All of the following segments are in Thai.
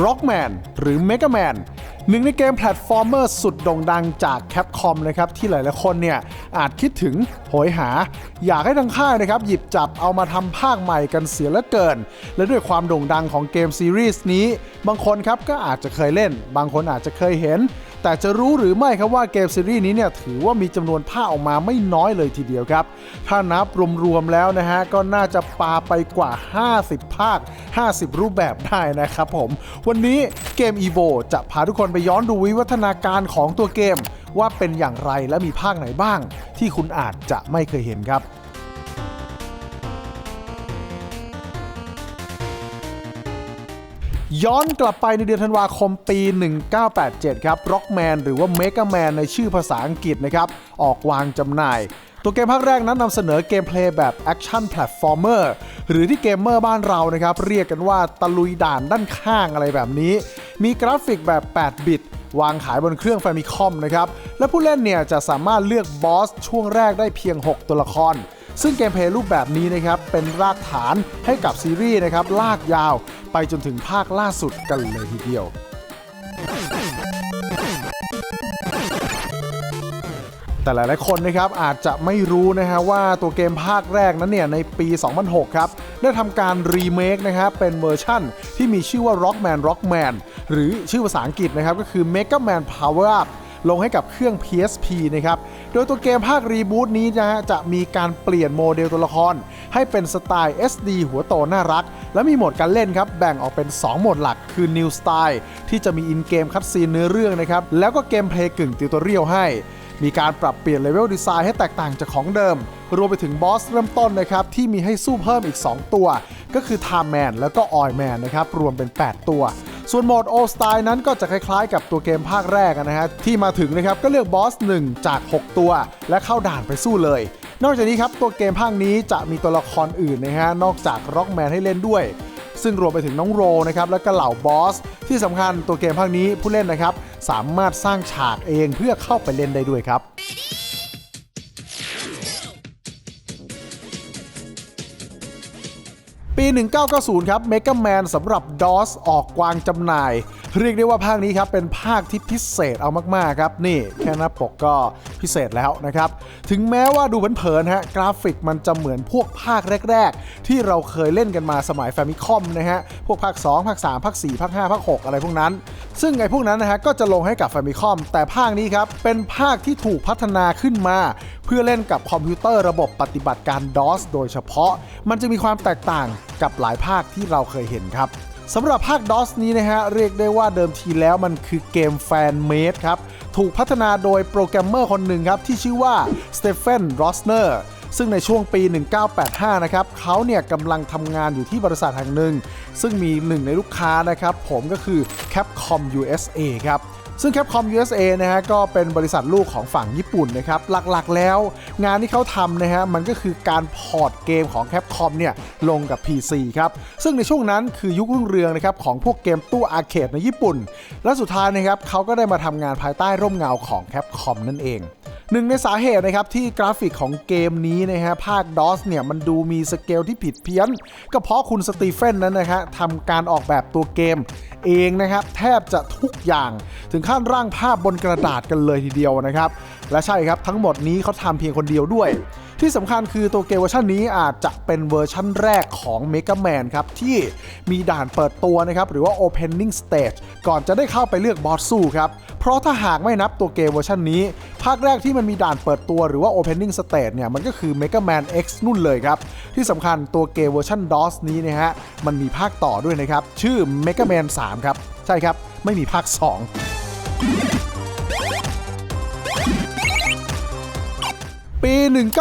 Rockman หรือ Mega Man หนึ่งในเกมแพลตฟอร์มเมอร์สุดโด่งดังจาก Capcom นะครับที่หลายๆคนเนี่ยอาจคิดถึงโหยหา อยากให้ทางค่ายนะครับหยิบจับเอามาทำภาคใหม่กันเสียเหลือเกิน และด้วยความโด่งดังของเกมซีรีส์นี้ บางคนครับก็อาจจะเคยเล่น บางคนอาจจะเคยเห็น แต่จะรู้หรือไม่ครับว่าเกมซีรีส์นี้เนี่ยถือว่ามีจำนวนภาคออกมาไม่น้อยเลยทีเดียวครับ ถ้านับรวมๆแล้วนะฮะก็น่าจะปาไปกว่า 50 ภาค 50 รูปแบบได้นะครับผม วันนี้เกม EVO จะพาทุกคนไปย้อนดูวิวัฒนาการของตัวเกม ว่าเป็นอย่างไรและมีภาคไหนบ้าง ที่คุณอาจจะไม่เคยเห็นครับ ย้อนกลับไปในเดือนธันวาคมปี 1987 ครับ Rockman หรือว่า Mega Man ในชื่อภาษาอังกฤษนะครับ ออกวางจำหน่าย ตัวเกมภาคแรกนั้นนำเสนอเกมเพลย์แบบแอคชั่นแพลตฟอร์เมอร์หรือที่เกมเมอร์บ้านเรานะครับ เรียกกันว่าตะลุยด่านด้านข้างอะไรแบบนี้ มีกราฟิกแบบ 8 บิตวางขายบนเครื่อง Famicom นะครับ และผู้เล่นเนี่ยจะสามารถเลือกบอสช่วงแรกได้เพียง 6 ตัวละคร ซึ่งเกมเพลย์รูปแบบนี้นะครับเป็นรากฐานให้กับซีรีส์นะครับลากยาวไปจนถึงภาคล่าสุดกันเลยทีเดียวแต่หลายๆคนนะครับอาจจะไม่รู้นะฮะว่าตัวเกมภาคแรกนั้นเนี่ยในปี 2006 ครับ ได้ทำการรีเมคนะครับเป็นเวอร์ชั่นที่มีชื่อว่า Rockman Rockman หรือชื่อภาษาอังกฤษนะครับก็คือ Mega Man Power Up ลงให้กับเครื่อง PSP นะครับ โดยตัวเกมภาครีบูตนี้นะฮะจะมีการเปลี่ยนโมเดลตัวละคร ให้เป็นสไตล์ SD หัวโตน่ารัก และมีโหมดการเล่นครับ แบ่งออกเป็น 2 โหมดหลักคือ New Style ที่จะมีอินเกมคัดซีนเนื้อเรื่องนะครับ แล้วก็เกมเพลย์กึ่งติวตอเรียลให้ มีการปรับเปลี่ยนเลเวลดีไซน์ให้แตกต่างจากของเดิม รวมไปถึงบอสเริ่มต้นนะครับที่มีให้สู้เพิ่มอีก 2 ตัว ก็คือ Time Man แล้วก็ Oil Man นะครับรวมเป็น 8 ตัว ส่วนโหมด All Style นั้นก็จะคล้ายๆ กับตัวเกมภาคแรกนะฮะที่มาถึงนะครับก็เลือกบอส 1 จาก 6 ตัว และเข้าด่านไปสู้เลย นอกจากนี้ครับตัวเกมภาคนี้จะมีตัวละครอื่นนะฮะนอกจาก Rockman ให้เล่นด้วย ซึ่งรวมไปถึงน้องโรนะครับและก็เหล่าบอส ที่สำคัญตัวเกมภาคนี้ผู้เล่นนะครับสามารถสร้างฉากเองเพื่อเข้าไปเล่นได้ด้วยครับ 1990 ครับ Mega Man สำหรับ DOS ออกวางจำหน่าย เรียกได้ว่าภาคนี้ครับเป็นภาคที่พิเศษเอามาก ๆ ครับ นี่แค่หน้าปกก็พิเศษแล้วนะครับ ถึงแม้ว่าดูเผินๆฮะกราฟิกมันจะเหมือนพวกภาคแรก ๆ ที่เราเคยเล่นกันมาสมัย Famicom นะฮะพวกภาค 2 ภาค 3 ภาค 4 ภาค 5 ภาค 6 อะไรพวกนั้น ซึ่งไอ้พวกนั้นนะฮะก็จะลงให้กับ Famicom แต่ภาคนี้ครับเป็นภาคที่ถูกพัฒนาขึ้นมา เพื่อเล่นกับคอมพิวเตอร์ระบบปฏิบัติการ DOS โดยเฉพาะ มันจะมีความแตกต่างกับหลายภาคที่เราเคยเห็นครับ สำหรับภาค DOS นี้นะฮะ เรียกได้ว่าเดิมทีแล้วมันคือเกมแฟนเมดครับ ถูกพัฒนาโดยโปรแกรมเมอร์คนหนึ่งครับ ที่ชื่อว่าสเตเฟนรอสเนอร์ซึ่งในช่วงปี 1985 นะครับเขาเนี่ยกำลังทำงานอยู่ที่บริษัทแห่งหนึ่ง ซึ่งมีหนึ่งในลูกค้านะครับ ผมก็คือ Capcom USA ครับ ซึ่ง Capcom USA นะฮะก็เป็นบริษัทลูกของฝั่งญี่ปุ่นนะครับ หลักๆแล้ว งานที่เขาทำนะฮะมันก็คือการพอร์ตเกมของ Capcom เนี่ยลงกับ PC ครับ ซึ่งในช่วงนั้นคือยุครุ่งเรืองนะครับของพวกเกมตู้อาร์เคดในญี่ปุ่น และสุดท้ายนะครับเขาก็ได้มาทำงานภายใต้ร่มเงาของ Capcom นั่นเอง หนึ่งในสาเหตุนะครับที่กราฟิกของเกมนี้นะฮะภาค DOS เนี่ยมันดูมีสเกลที่ผิดเพี้ยน ก็เพราะคุณสตีเฟนนั้นนะฮะทำการออกแบบตัวเกมเองนะครับแทบจะทุกอย่างถึงขั้นร่างภาพบนกระดาษกันเลยทีเดียวนะครับ และใช่ครับทั้งหมดนี้เขาทำเพียงคนเดียวด้วย ที่สำคัญคือตัวเกมเวอร์ชันนี้อาจจะเป็นเวอร์ชันแรกของ Mega Man ครับ ที่มีด่านเปิดตัวนะครับ หรือว่า Opening Stage ก่อนจะได้เข้าไปเลือกบอสสู้ครับ เพราะถ้าหากไม่นับตัวเกมเวอร์ชันนี้ ภาคแรกที่มันมีด่านเปิดตัวหรือว่า Opening Stage เนี่ย มันก็คือ Mega Man X นู่นเลยครับ ที่สำคัญตัวเกมเวอร์ชัน DOS นี้นะฮะมันมีภาคต่อด้วยนะครับชื่อ Mega Man 3 ครับใช่ครับไม่มีภาค 2 ปี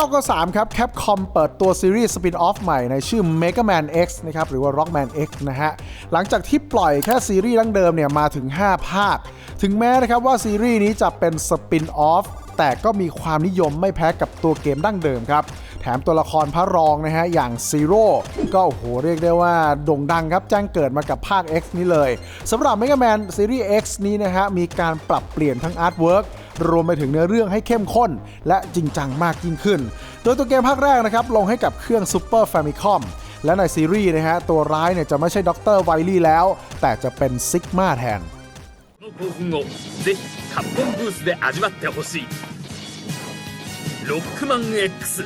1993 ครับ Capcom เปิดตัวซีรีส์สปินออฟใหม่ในชื่อ Mega Man X นะครับ หรือว่า Rockman X นะฮะ หลังจากที่ปล่อยแค่ซีรีส์ดั้งเดิมเนี่ย มาถึง 5 ภาค ถึงแม้นะครับว่าซีรีส์นี้จะเป็นสปินออฟแต่ก็มีความนิยมไม่แพ้กับตัวเกมดั้งเดิมครับ แถมตัวละครพระรองนะฮะ อย่างซีโร่ก็โอ้โหเรียกได้ว่าโด่งดังครับแจ้งเกิดมากับภาค X นี้เลยสำหรับ Mega Man ซีรีส์ X นี้นะฮะมีการปรับเปลี่ยนทั้งอาร์ตเวิร์ก รวมไปถึงเนื้อเรื่องให้เข้มข้น และจริงจังมากยิ่งขึ้น โดยตัวเกมภาคแรกนะครับ ลงให้กับเครื่อง Super Famicom และในซีรีส์นะฮะตัวร้ายเนี่ยจะไม่ใช่ด็อกเตอร์ไวลี่แล้ว แต่จะเป็นซิกมาแทน この興奮をぜひカプコンブースで味わってほしいロックマン X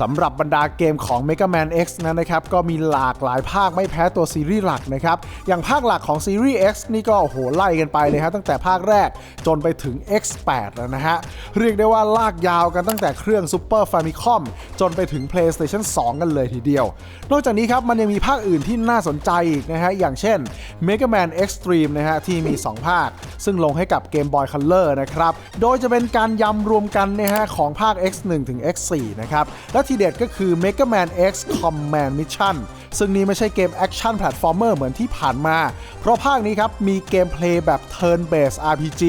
สำหรับบรรดาเกมของ Mega Man X นั้นนะครับ ก็มีหลากหลายภาคไม่แพ้ตัวซีรีส์หลักนะครับ อย่างภาคหลักของซีรีส์ X นี่ก็โอ้โหไล่กันไปเลยฮะตั้งแต่ภาคแรกจนไปถึง X8 แล้วนะฮะ เรียกได้ว่าลากยาวกันตั้งแต่เครื่อง Super Famicom จนไปถึง PlayStation 2 กันเลยทีเดียว นอกจากนี้ครับ มันยังมีภาคอื่นที่น่าสนใจอีกนะฮะ อย่างเช่น Mega Man Extreme นะฮะที่มี 2 ภาค ซึ่งลงให้กับ Game Boy Color นะครับ โดยจะเป็นการยำรวมกันนะฮะของภาค X1 ถึง X4 นะครับและทีเด็ดก็คือ Mega Man X Command Mission ซึ่งนี้ไม่ใช่เกมแอคชั่นแพลตฟอร์เมอร์เหมือนที่ผ่านมา เพราะภาคนี้ครับ มีเกมเพลย์แบบ Turn Based RPG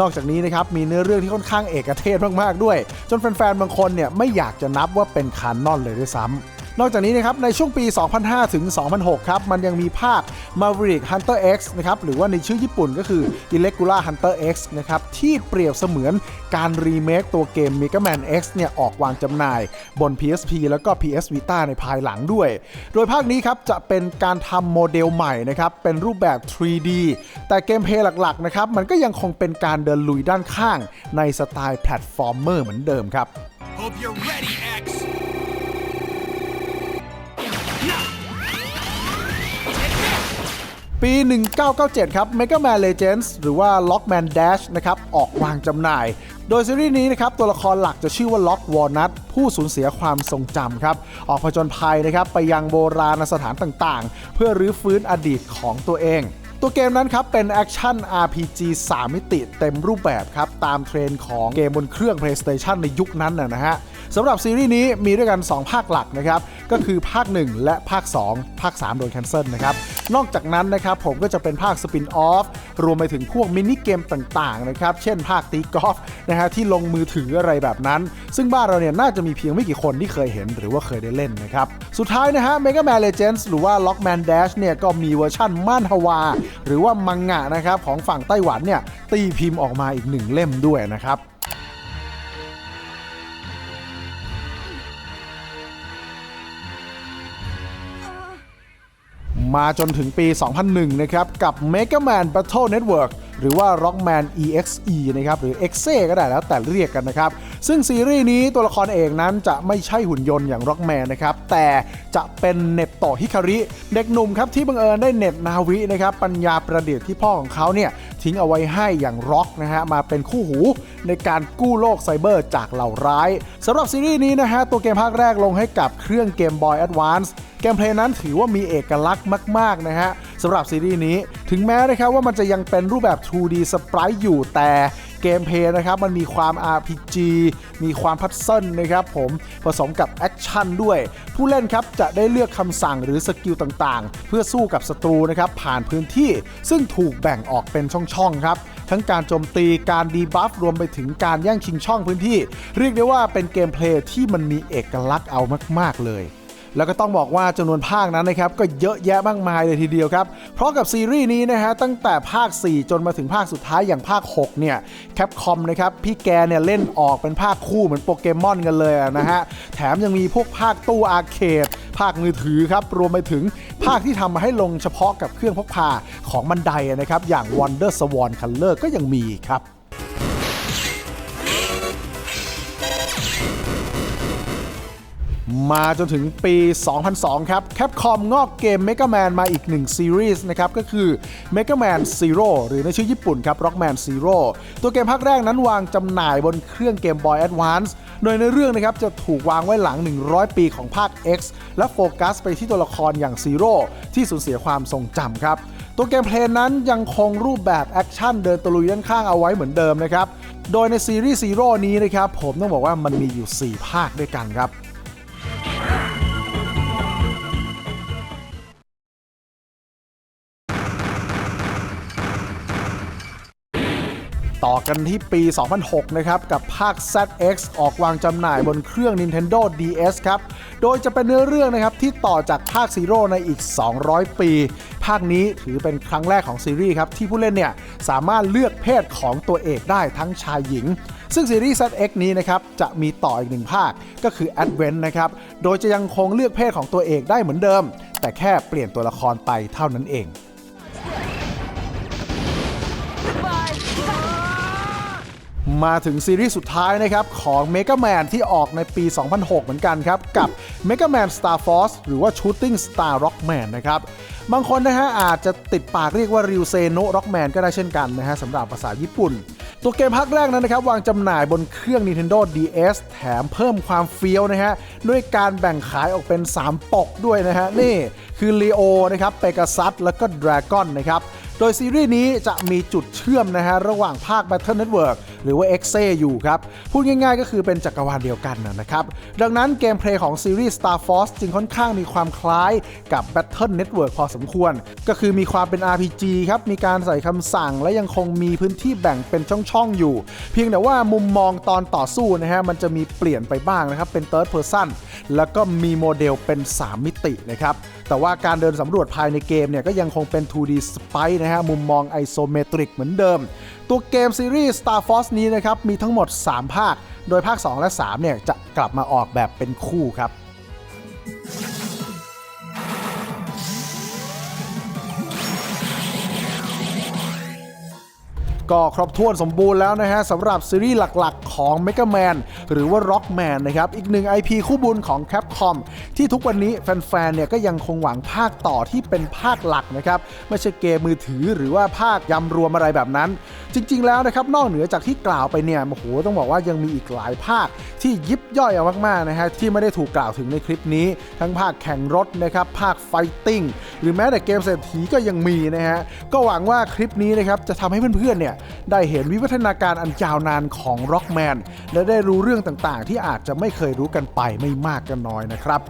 นอกจากนี้นะครับ มีเนื้อเรื่องที่ค่อนข้างเอกเทศมาก ๆ ด้วย จนแฟน ๆ บางคนเนี่ยไม่อยากจะนับว่าเป็นคานนอนเลยด้วยซ้ำ นอกจากนี้นะครับในช่วงปี 2005 ถึง 2006 ครับ มันยังมีภาค Maverick Hunter X นะครับ หรือว่าในชื่อญี่ปุ่นก็คือ Irregular Hunter X นะครับ ที่เปรียบเสมือนการรีเมคตัวเกม Mega Man X เนี่ย ออกวางจำหน่ายบน PSP แล้วก็ PS Vita ในภายหลังด้วย โดยภาคนี้ครับ จะเป็นการทำโมเดลใหม่นะครับ เป็นรูปแบบ 3D แต่เกมเพลย์หลักๆนะครับ มันก็ยังคงเป็นการเดินลุยด้านข้างในสไตล์แพลตฟอร์มเมอร์เหมือนเดิมครับ Hope you're ready, ปี 1997 ครับ Mega Man Legends หรือว่า Lockman Dash นะครับ ออกวางจำหน่าย โดยซีรีส์นี้นะครับ ตัวละครหลักจะชื่อว่า Lock Walnut ผู้สูญเสียความทรงจำครับ ออกผจญภัยนะครับ ไปยังโบราณสถานต่างๆ เพื่อรื้อฟื้นอดีตของตัวเองตัวเกมนั้นครับ เป็นแอคชั่น RPG 3 มิติเต็มรูปแบบครับ ตามเทรนด์ของเกมบนเครื่อง PlayStation ในยุคนั้นนะฮะ สำหรับซีรีส์นี้มีด้วยกัน 2 ภาคหลักนะครับ ก็คือภาค 1 และภาค 2 ภาค 3 โดนแคนเซิลนะครับ นอกจากนั้นนะครับผมก็จะเป็นภาคสปินออฟรวมไปถึงพวกมินิเกมต่างๆนะครับ เช่นภาคตีกอล์ฟนะฮะที่ลงมือถืออะไรแบบนั้น ซึ่งบ้านเราเนี่ยน่าจะมีเพียงไม่กี่คนที่เคยเห็นหรือว่าเคยได้เล่นนะครับ สุดท้ายนะฮะ Mega Man Legends หรือว่า Lockman Dash เนี่ยก็มีเวอร์ชั่นม่านฮวา หรือว่ามังงะนะครับของฝั่งไต้หวันเนี่ยตีพิมพ์ออกมาอีกหนึ่งเล่มด้วยนะครับ มาจนถึงปี 2001 นะครับกับ Mega Man Battle Network หรือว่า Rockman EXE นะครับหรือ EXE ก็ได้แล้วแต่เรียกกันนะครับ ซึ่งซีรีส์นี้ตัวละครเอกนั้นจะไม่ใช่หุ่นยนต์อย่าง Rockman นะครับ แต่จะเป็นเน็ตโตะฮิคาริ เด็กหนุ่มครับที่บังเอิญได้เน็ตนาวินะครับ ปัญญาประดิษฐ์ที่พ่อของเขาเนี่ยทิ้งเอาไว้ให้อย่างร็อกนะฮะมาเป็นคู่หูในการกู้โลกไซเบอร์จากเหล่าร้ายสำหรับซีรีส์นี้นะฮะตัวเกมภาคแรกลงให้กับเครื่องเกม Boy Advance เกมเพลย์นั้นถือว่ามีเอกลักษณ์มาก ๆ นะฮะสำหรับซีรีส์นี้ ถึงแม้นะครับว่ามันจะยังเป็นรูปแบบ 2D Sprite อยู่แต่ เกมเพลย์นะครับ มันมีความ RPG มีความพัซเซิลนะครับผมผสมกับแอคชั่นด้วย ผู้เล่นครับจะได้เลือกคำสั่งหรือสกิลต่างๆ เพื่อสู้กับศัตรูนะครับผ่านพื้นที่ซึ่งถูกแบ่งออกเป็นช่องๆครับทั้งการโจมตีการดีบัฟรวมไปถึงการแย่งชิงช่องพื้นที่ เรียกได้ว่าเป็นเกมเพลย์ที่มันมีเอกลักษณ์เอามาก ๆ เลย แล้วก็ต้องบอกว่าจำนวนภาคนั้นนะครับก็เยอะแยะมากมายเลยทีเดียวครับ เพราะกับซีรีส์นี้นะฮะตั้งแต่ภาค 4 จนมาถึงภาคสุดท้ายอย่างภาค 6 เนี่ยแคปคอมนะครับพี่แกเนี่ยเล่นออกเป็นภาคคู่เหมือนโปเกมอนกันเลยนะฮะ แถมยังมีพวกภาคตู้อาร์เคดภาคมือถือครับ รวมไปถึงภาคที่ทำมาให้ลงเฉพาะกับเครื่องพกพาของบันไดนะครับ อย่าง Wonder Swan Color ก็ยังมีครับ มาจนถึงปี 2002 ครับ Capcom งอกเกม Mega Man มาอีกหนึ่งซีรีส์นะครับ ก็คือ Mega Man Zero หรือในชื่อญี่ปุ่นครับ Rockman Zero ตัวเกมภาคแรกนั้นวางจำหน่ายบนเครื่องเกม Boy Advance โดยในเรื่องนะครับจะถูกวางไว้หลัง 100 ปีของภาค X และโฟกัสไปที่ตัวละครอย่าง Zero ที่สูญเสียความทรงจำครับตัวเกมเพลย์นั้นยังคงรูปแบบแอคชั่นเดินตะลุยด้านข้างเอาไว้เหมือนเดิมนะครับ โดยในซีรีส์ Zero นี้นะครับผมต้องบอกว่ามันมีอยู่ 4 ภาคด้วยกันครับ ต่อกันที่ปี 2006 นะครับ กับภาค ZX ออกวางจำหน่ายบนเครื่อง Nintendo DS ครับ โดยจะเป็นเนื้อเรื่องนะครับ ที่ต่อจากภาค Zero ในอีก 200 ปี ภาคนี้ถือเป็นครั้งแรกของซีรีส์ครับ ที่ผู้เล่นเนี่ย สามารถเลือกเพศของตัวเอกได้ทั้งชายหญิง ซึ่งซีรีส์ ZX นี้นะครับ จะมีต่ออีกหนึ่งภาคก็คือ Advent นะครับ โดยจะยังคงเลือกเพศของตัวเอกได้เหมือนเดิม แต่แค่เปลี่ยนตัวละครไปเท่านั้นเอง มาถึงซีรีส์สุดท้ายนะครับของ Mega Man ที่ออกในปี 2006 เหมือนกันครับ กับ Mega Man Star Force หรือว่า Shooting Star Rockman นะครับ บางคนนะฮะอาจจะติดปากเรียกว่า Ryuseno Rockman ก็ได้เช่นกันนะฮะสำหรับภาษาญี่ปุ่น ตัวเกมภาคแรกนั้นนะครับ วางจำหน่ายบนเครื่อง Nintendo DS แถมเพิ่มความเฟี้ยวนะฮะ ด้วยการแบ่งขายออกเป็น 3 ปกด้วยนะฮะ นี่คือ Leo นะครับ Pegasus แล้วก็ Dragon นะครับ โดยซีรีส์นี้จะมีจุดเชื่อมนะฮะระหว่างภาค Battle Network หรือว่า e x e อยู่ครับ พูดง่ายๆก็คือเป็นจักรวาลเดียวกันนะนะครับ ดังนั้นเกมเพลย์ของซีรีส์ Star Force จึงค่อนข้างมีความคล้ายกับ Battle Network พอสมควร ก็คือมีความเป็น RPG ครับ มีการใส่คำสั่งและยังคงมีพื้นที่แบ่งเป็นช่องๆอยู่ เพียงแต่ว่ามุมมองตอนต่อสู้นะฮะมันจะมีเปลี่ยนไปบ้างนะครับเป็น Third Person แล้วก็มีโมเดลเป็น 3 มิตินะครับแต่ว่าการเดินสำรวจภายในเกมเนี่ยก็ยังคงเป็น 2D Sprite นะฮะมุมมองไอโซเมตริกเหมือนเดิม ตัวเกมซีรีส์ Star Force นี้นะครับมีทั้งหมด 3 ภาค โดยภาค 2 และ 3 เนี่ยจะกลับมาออกแบบเป็นคู่ครับก็ครบถ้วนสมบูรณ์แล้วนะฮะสำหรับซีรีส์หลักๆ ของ Mega Man หรือว่า Rockman นะครับ อีกหนึ่ง IP คู่บุญของ Capcom ที่ทุกวันนี้แฟนๆเนี่ยก็ยังคงหวังภาคต่อที่เป็นภาคหลักนะครับ ไม่ใช่เกมมือถือหรือว่าภาคยำรวมอะไรแบบนั้น จริงๆแล้วนะครับนอกเหนือจากที่กล่าวไปเนี่ยโอ้โหต้องบอกว่ายังมีอีกหลายภาคที่ยิบย่อยเอามากๆนะฮะที่ไม่ได้ถูกกล่าวถึงในคลิปนี้ ทั้งภาคแข่งรถนะครับภาคไฟติ้งหรือแม้แต่เกมเศรษฐีก็ยังมีนะฮะก็หวังว่าคลิปนี้นะครับจะทำให้เพื่อนๆเนี่ยได้เห็นวิวัฒนาการอันยาวนานของ Rockman และได้รู้เรื่องต่างๆ ที่อาจจะไม่เคยรู้กันไปไม่มากก็น้อยนะครับ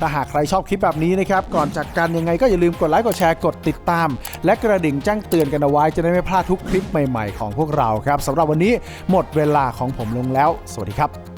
ถ้าหากใครชอบคลิปแบบนี้นะครับ ก่อนจากกันยังไงก็อย่าลืมกดไลค์กดแชร์กดติดตาม และกระดิ่งแจ้งเตือนกันเอาไว้จะได้ไม่พลาดทุกคลิปใหม่ๆของพวกเราครับสำหรับวันนี้หมดเวลาของผมลงแล้ว สวัสดีครับ